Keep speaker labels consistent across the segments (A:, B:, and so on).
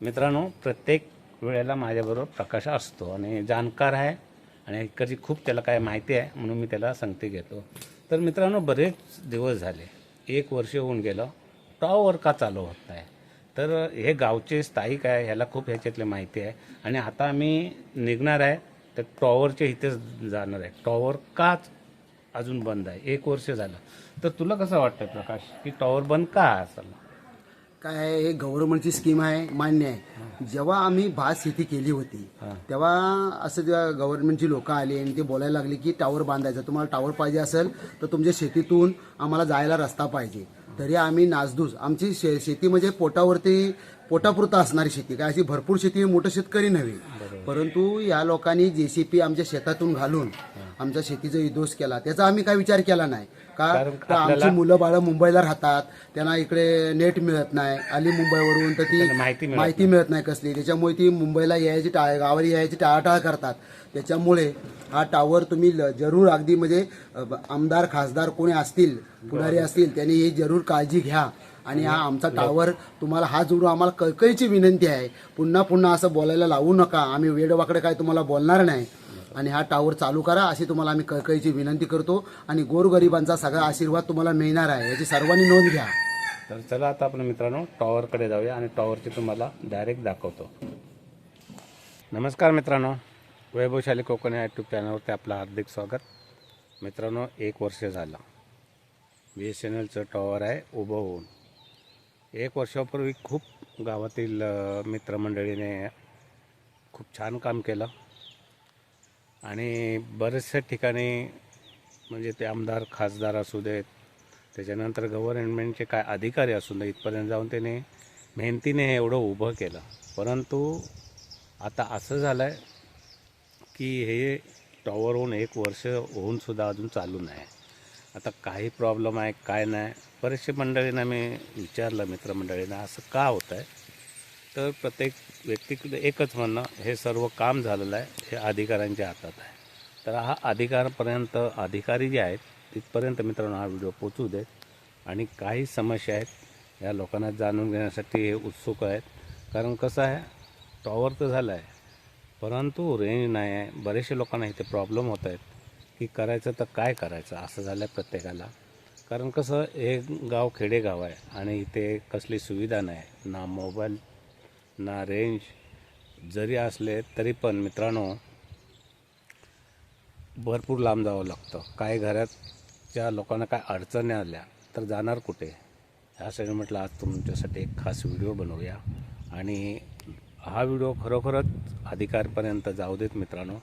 A: मित्रांनो प्रत्येक वेळेला माझ्याबरोबर प्रकाश असतो आणि जाणकार आहे आणि इकडची खूप त्याला काय माहिती आहे म्हणून मी त्याला संगती घेतो. तर मित्रांनो बरेच दिवस झाले. एक वर्ष होऊन गेलं. टॉवर का चालू होत नाही? तर हे गावचे स्थायिक आहे ह्याला खूप ह्याच्यातले माहिती आहे. आणि आता आम्ही निघणार आहे तर टॉवरच्या इथेच जाणार आहे. टॉवर काच अजून बंद आहे. एक वर्ष झालं. तर तुला कसं वाटतं प्रकाश की टॉवर बंद का असं
B: काय आहे हे गव्हर्नमेंटची स्कीम आहे मान्य आहे. जेव्हा आम्ही भात शेती केली होती. तेव्हा असं जेव्हा गव्हर्नमेंटची लोक आली आणि ते बोलायला लागली की टावर बांधायचं तुम्हाला टावर पाहिजे असेल तर तुमच्या शेतीतून आम्हाला जायला रस्ता पाहिजे. तरी आम्ही नासधूस. आमची शे शेती म्हणजे पोटावरती पोटापुरता असणारी शेती. काय अशी भरपूर शेती मोठं शेतकरी नव्हे. परंतु या लोकांनी जेसीपी आमच्या शेतातून घालून आमच्या शेतीचा उद्ध्वस्त केला. त्याचा आम्ही काय विचार केला नाही. का? तर आमची मुलं बाळं मुंबईला राहतात. त्यांना इकडे नेट मिळत नाही. आली मुंबईवरून तर ती
A: माहिती मिळत
B: माहिती मिळत नाही कसली. त्याच्यामुळे ती मुंबईला यायची टाळ गावावर यायची टाळाटाळ करतात. त्याच्यामुळे हा टावर तुम्ही जरूर अगदी म्हणजे आमदार खासदार कोणी असतील पुढारी असतील त्यांनी ही जरूर काळजी घ्या. आणि हा आमचा टावर तुम्हाला हा जरूर आम्हाला कळकळीची विनंती आहे. पुन्हा पुन्हा असं बोलायला लावू नका. आम्ही वेडवाकडे काय तुम्हाला बोलणार नाही. आणि हा टावर चालू करा अशी तुम्हाला आम्ही कळकळीची विनंती करतो. आणि गोरगरिबांचा सगळा आशीर्वाद तुम्हाला मिळणार आहे याची सर्वांनी नोंद घ्या.
A: तर चला आता आपण मित्रांनो टॉवरकडे जाऊया आणि टॉवरची तुम्हाला डायरेक्ट दाखवतो. नमस्कार मित्रांनो वैभवशाली कोकण या यूट्यूब चॅनलवरती आपलं हार्दिक स्वागत. मित्रांनो एक वर्ष झालं. बी एस एन एलचं टॉवर आहे उभं होऊन. एक वर्षापूर्वी खूप गावातील मित्रमंडळीने खूप छान काम केलं. आणि बऱ्याचशा ठिकाणी म्हणजे ते आमदार खासदार असू देत त्याच्यानंतर गव्हर्नमेंटचे काय अधिकारी असू दे इथपर्यंत जाऊन त्याने मेहनतीने हे एवढं उभं केलं. परंतु आता असं झालं आहे की हे टॉवर होऊन एक वर्ष होऊनसुद्धा अजून चालू नाही. आता काही प्रॉब्लेम आहे काय नाही. बरेचसे मंडळींना मी विचारलं मित्रमंडळींना असं का होतं आहे तर प्रत्येक व्यक्तीकडे एकच म्हणणं हे सर्व काम झालेलं आहे हे अधिकाऱ्यांच्या हातात आहे. तर हा अधिकारपर्यंत अधिकारी जे आहेत तिथपर्यंत मित्रांनो हा व्हिडिओ पोचू देत. आणि काही समस्या आहेत या लोकांना जाणून घेण्यासाठी हे उत्सुक आहेत. कारण कसं आहे टॉवर तर झालं आहे परंतु रेंज नाही आहे. बरेचसे लोकांना इथे प्रॉब्लेम होत आहेत की करायचं तर काय करायचं असं झालं आहे प्रत्येकाला. कारण कसं हे गाव खेडेगाव आहे आणि इथे कसली सुविधा नाही. ना मोबाईल ना रेंज जरी असले तरी पण मित्रांनो भरपूर लांब जावं लागतं. काही घरातच्या लोकांना काय अडचणी आल्या तर जाणार कुठे? ह्यासाठी म्हटलं आज तुमच्यासाठी एक खास व्हिडिओ बनवूया. आणि हा व्हिडिओ खरोखरच अधिकारपर्यंत जाऊ देत मित्रांनो.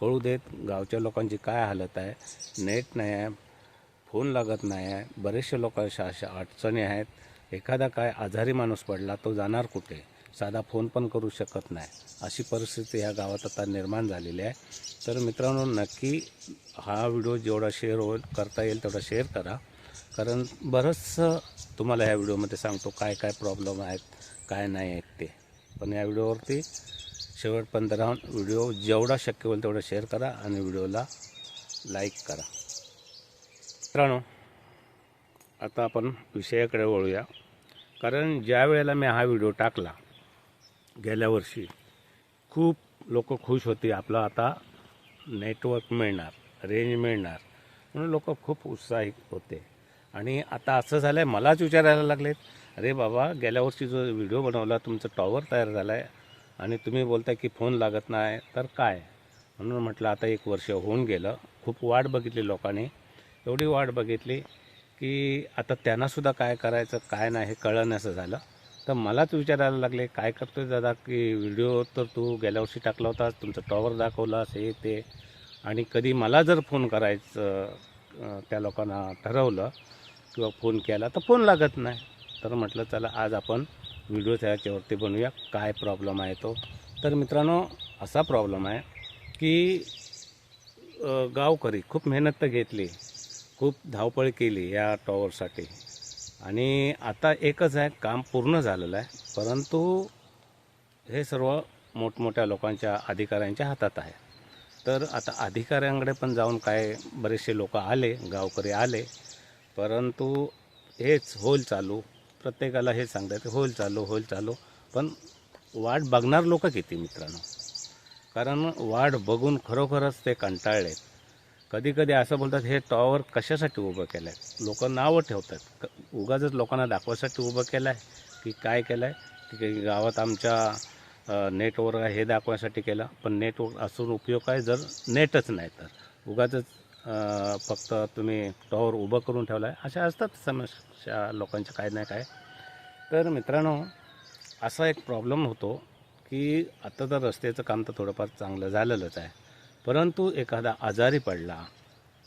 A: कळू देत गावच्या लोकांची काय हालत आहे. नेट नाही आहे फोन लागत नाही आहे. बरेचसे लोक अशा अशा अडचणी आहेत. एखादा काय आजारी माणूस पडला तो जाणार कुठे? साधा फोन पण करू शकत नाही. अशी परिस्थिती ह्या गावात आता निर्माण झालेली आहे. तर मित्रांनो नक्की हा व्हिडिओ जेवढा शेअर होईल करता येईल तेवढा शेअर करा. कारण बरंचसं तुम्हाला ह्या व्हिडिओमध्ये सांगतो काय काय प्रॉब्लेम आहेत काय नाही आहेत ते. पण या व्हिडिओवरती शेवटपर्यंत राहून व्हिडिओ जेवढा शक्य होईल तेवढा शेअर करा आणि व्हिडिओला लाईक करा. मित्रांनो आता आपण विषयाकडे वळूया. कारण ज्या वेळेला मी हा व्हिडिओ टाकला गेल्या वर्षी खूप लोक खुश होती. आपलं आता नेटवर्क मिळणार रेंज मिळणार म्हणून लोक खूप उत्साहित होते. आणि आता असं झालं आहे मलाच विचारायला लागलेत अरे बाबा गेल्या वर्षी जो व्हिडिओ बनवला तुमचं टॉवर तयार झाला आहे आणि तुम्ही बोलताय की फोन लागत नाही तर काय? म्हणून म्हटलं आता एक वर्ष होऊन गेलं खूप वाट बघितली लोकांनी. एवढी वाट बघितली की आता त्यांनासुद्धा काय करायचं काय नाही हे कळण्याचं झालं. तर मलाच विचारायला लागले काय करतोय दादा? की व्हिडिओ तर तू गेल्या वर्षी टाकला होतास तुमचं टॉवर दाखवलास हे ते. आणि कधी मला जर फोन करायचं त्या लोकांना ठरवलं किंवा फोन केला तर फोन लागत नाही. तर म्हटलं चला आज आपण व्हिडिओ त्याच्यावरती बनवूया. काय प्रॉब्लेम आहे तो? तर मित्रांनो असा प्रॉब्लेम आहे की गावकरी खूप मेहनत तर घेतली खूप धावपळ केली या टॉवरसाठी आणि आता एकच आहे काम पूर्ण झालेलं आहे परंतु हे सर्व मोठमोठ्या लोकांच्या अधिकाऱ्यांच्या हातात आहे. तर आता अधिकाऱ्यांकडे पण जाऊन काय बरेचसे लोक आले गावकरी आले परंतु हेच होईल चालू. प्रत्येकाला हे सांगतात होईल चालू होईल चालू. पण वाट बघणार लोक किती मित्रांनो? कारण वाट बघून खरोखरच ते कंटाळलेत. कधी कधी असं बोलतात हे टॉवर कशासाठी उभं केलं आहे लोक नावं ठेवतात. उगाच लोकांना दाखवायसाठी उभं केलं आहे की काय केलं आहे की गावात आमच्या नेटवर्क नेटवर हे दाखवायसाठी केलं पण नेटवर असून उपयोग काय? जर नेटच नाही तर. उगाच फक्त तुम्ही टॉवर उभं करून ठेवला आहे अशा असतात समस्या लोकांच्या काय नाही काय तर मित्रांनो असा एक प्रॉब्लेम होतो की आता तर रस्त्याचं काम तर थोडंफार चांगलं झालेलंच आहे. परंतु एखादा आजारी पडला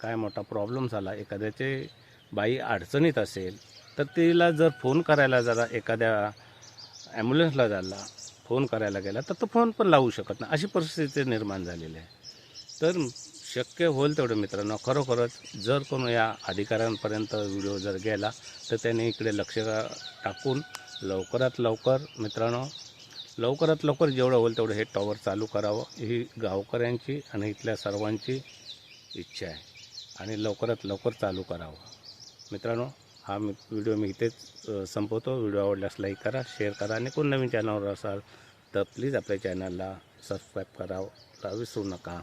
A: काय मोठा प्रॉब्लेम झाला एखाद्याचे बाई अडचणीत असेल तर तिला जर फोन करायला जरा एखाद्या ॲम्ब्युलन्सला झाला फोन करायला गेला तर तो फोन पण लावू शकत नाही. अशी परिस्थिती निर्माण झालेली आहे. तर शक्य होईल तेवढं मित्रांनो खरोखरच जर कोण या अधिकाऱ्यांपर्यंत व्हिडिओ जर गेला तर त्याने इकडे लक्ष टाकून लवकरात लवकर मित्रांनो लवकरात लवकर जेवढं होईल तेवढं हे टॉवर चालू करावं. ही गावकऱ्यांची आणि इथल्या सर्वांची इच्छा आहे. आणि लवकरात लवकर चालू करावं. मित्रांनो हा मी व्हिडिओ मी इथेच संपवतो. व्हिडिओ आवडल्यास लाईक करा शेअर करा. आणि कोण नवीन चॅनलवर असाल तर प्लीज आपल्या चॅनलला सबस्क्राईब करावं. विसरू नका.